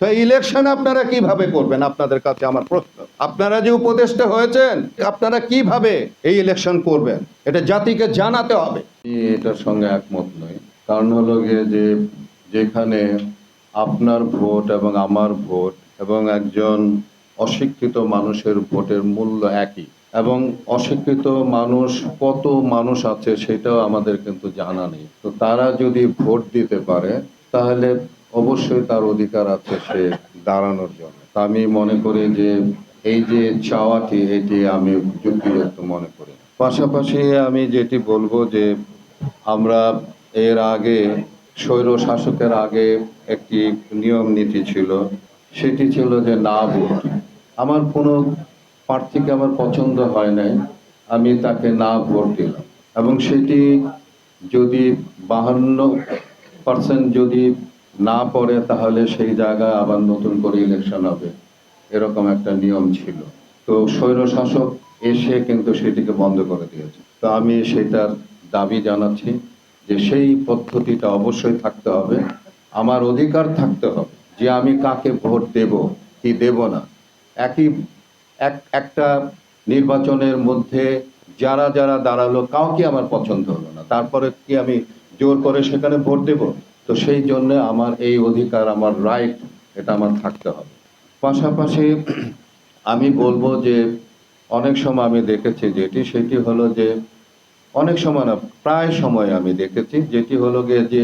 তো ইলেকশন আপনারা কীভাবে করবেন? আপনাদের কাছে আমার প্রশ্ন। আপনারা যে উপদেষ্টা হয়েছেন, আপনারা কীভাবে এই ইলেকশন করবেন? এটা জাতিকে জানাতে হবে। এটার সঙ্গে একমত নই। কারণ হলো গিয়ে যে, যেখানে আপনার ভোট এবং আমার ভোট এবং একজন অশিক্ষিত মানুষের ভোটের মূল্য একই এবং অশিক্ষিত মানুষ কত মানুষ আছে সেটাও আমাদের কিন্তু জানা নেই। তো তারা যদি ভোট দিতে পারে, তাহলে অবশ্যই তার অধিকার আছে সে দাঁড়ানোর জন্য। তা আমি মনে করি যে এই যে চাওয়াটি, এটি আমি যুক্তিযুক্ত মনে করি পাশাপাশি আমি যেটি বলব যে আমরা এর আগে, স্বৈর শাসকের আগে একটি নিয়ম নীতি ছিল। সেটি ছিল যে না ভোট। আমার কোনো প্রার্থীকে আমার পছন্দ হয় নাই, আমি তাকে না ভোট দিলাম। এবং সেটি যদি বাহান্ন পার্সেন্ট যদি না পড়ে তাহলে সেই জায়গায় আবার নতুন করে ইলেকশন হবে। এরকম একটা নিয়ম ছিল। তো স্বৈরশাসক এসে কিন্তু সেটিকে বন্ধ করে দিয়েছে। তো আমি সেটার দাবি জানাচ্ছি যে সেই পদ্ধতিটা অবশ্যই থাকতে হবে। আমার অধিকার থাকতে হবে যে আমি কাকে ভোট দেব, কি দেব না। একই, এক, একটা নির্বাচনের মধ্যে যারা যারা দাঁড়াল, কাউকে আমার পছন্দ হলো না। তারপরে কি আমি জোর করে সেখানে ভোট দেব? তো সেই জন্য আমার এই অধিকার, আমার রাইট এটা আমার থাকতে হবে। পাশাপাশি আমি বলব যে অনেক সময় আমি দেখেছি যেটি, সেটি হলো যে অনেক সময় না, প্রায় সময় আমি দেখেছি যেটি হলো গিয়ে যে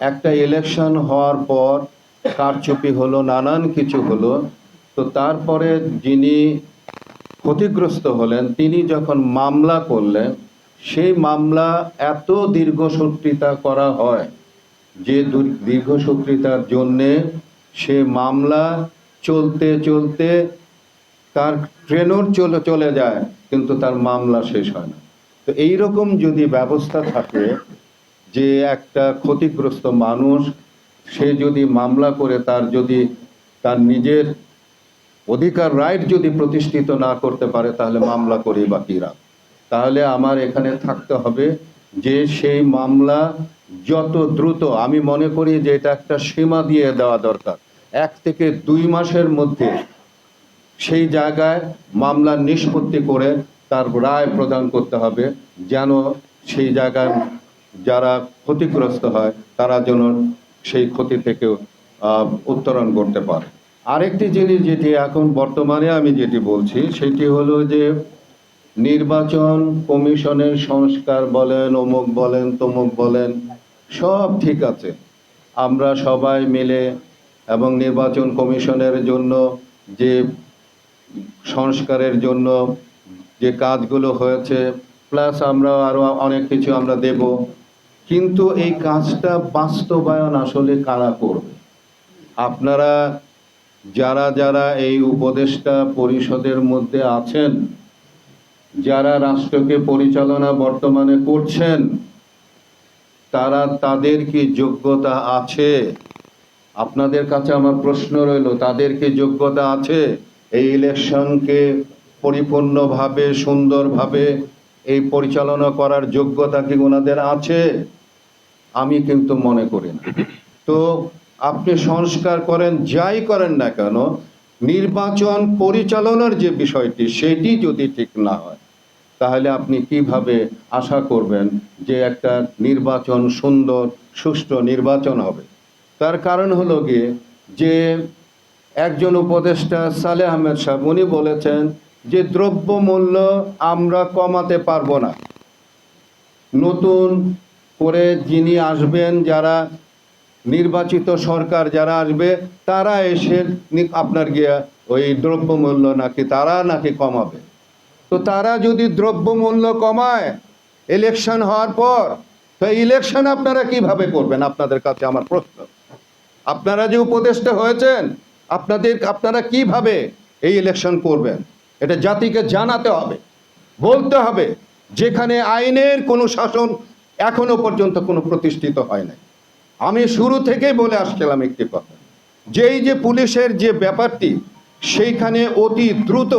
একটা ইলেকশন হওয়ার পর কারচুপি হলো, নানান কিছু হলো, তো তারপরে যিনি ক্ষতিগ্রস্ত হলেন, তিনি যখন মামলা করলেন, সেই মামলা এত দীর্ঘসূত্রিতা করা হয় যে দু- দীর্ঘসূত্রিতার জন্যে সে মামলা চলতে চলতে তার ট্রেনর চলে চলে যায়, কিন্তু তার মামলা শেষ হয় না। তো এইরকম যদি ব্যবস্থা থাকে যে একটা ক্ষতিগ্রস্ত মানুষ সে যদি মামলা করে, তার যদি, তার নিজের অধিকার, রাইট যদি প্রতিষ্ঠিত না করতে পারে, তাহলে মামলা করি বা কিরা তাহলে আমার এখানে থাকতে হবে যে সেই মামলা যত দ্রুত, আমি মনে করি যে এটা একটা সীমা দিয়ে দেওয়া দরকার। এক থেকে দুই মাসের মধ্যে সেই জায়গায় মামলার নিষ্পত্তি করে তার রায় প্রদান করতে হবে, যেন সেই জায়গায় যারা ক্ষতিগ্রস্ত হয়, তারা যেন সেই ক্ষতি থেকে উত্তরণ করতে পারে। আরেকটি জিনিস যেটি এখন বর্তমানে আমি যেটি বলছি, সেটি হলো যে নির্বাচন কমিশনের সংস্কার বলেন, অমুক বলেন, তমুক বলেন সব ঠিক আছে। আমরা সবাই মিলে এবং নির্বাচন কমিশনের জন্য যে সংস্কারের জন্য যে কাজগুলো হয়েছে, প্লাস আমরা আরও অনেক কিছু আমরা দেব। কিন্তু এই কাজটা বাস্তবায়ন আসলে কারা করবে? আপনারা যারা যারা এই উপদেষ্টা পরিষদের মধ্যে আছেন, যারা রাষ্ট্রকে পরিচালনা বর্তমানে করছেন তারা তাদের কি যোগ্যতা আছে? আপনাদের কাছে আমার প্রশ্ন রইল তাদের কি যোগ্যতা আছে? এই ইলেকশনকে পরিপূর্ণভাবে, সুন্দরভাবে এই পরিচালনা করার যোগ্যতা কি ওনাদের আছে? আমি কিন্তু মনে করি না। তো আপনি সংস্কার করেন, যাই করেন না কেন, নির্বাচন পরিচালনার যে বিষয়টি, সেটি যদি ঠিক না হয় তাহলে আপনি কীভাবে আশা করবেন যে একটা নির্বাচন সুন্দর, সুষ্ঠু নির্বাচন হবে? তার কারণ হলো গিয়ে যে একজন উপদেষ্টা সালে আহমেদ সাহেব, উনি বলেছেন যে দ্রব্যমূল্য আমরা কমাতে পারব না। নতুন করে যিনি আসবেন, যারা নির্বাচিত সরকার যারা আসবে, তারা এসে আপনার গিয়া ওই দ্রব্যমূল্য নাকি তারা নাকি কমাবে। তো তারা যদি দ্রব্যমূল্য কমায় ইলেকশন হওয়ার পর, তো ইলেকশন আপনারা কীভাবে করবেন? আপনাদের কাছে আমার প্রশ্ন। আপনারা যে উপদেষ্টা হয়েছেন, আপনাদের, আপনারা কীভাবে এই ইলেকশন করবেন? এটা জাতিকে জানাতে হবে, বলতে হবে, যেখানে আইনের কোনো শাসন এখনও পর্যন্ত কোনো প্রতিষ্ঠিত হয় নাই। আমি শুরু থেকেই বলে আসছিলাম একটি কথা, যেই যে পুলিশের যে ব্যাপারটি, সেইখানে অতি দ্রুত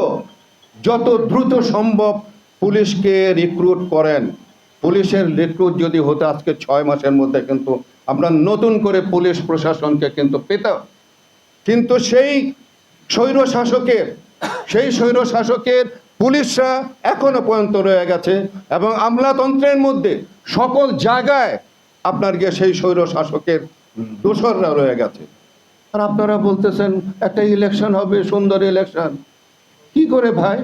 যত দ্রুত সম্ভব পুলিশকে রিক্রুট করেন। পুলিশের রিক্রুট যদি হতো আজকে ছয় মাসের মধ্যে কিন্তু আমরা নতুন করে পুলিশ প্রশাসনকে কিন্তু পেতাম। কিন্তু সেই স্বৈর শাসকের, সেই স্বৈর শাসকের পুলিশরা এখনও পর্যন্ত রয়ে গেছে এবং আমলাতন্ত্রের মধ্যে সকল জায়গায় আপনার গিয়ে সেই স্বৈর শাসকের দোসররা রয়ে গেছে। আর আপনারা বলতেছেন, একটা ইলেকশন হবে, সুন্দর ইলেকশন কি করে ভাই?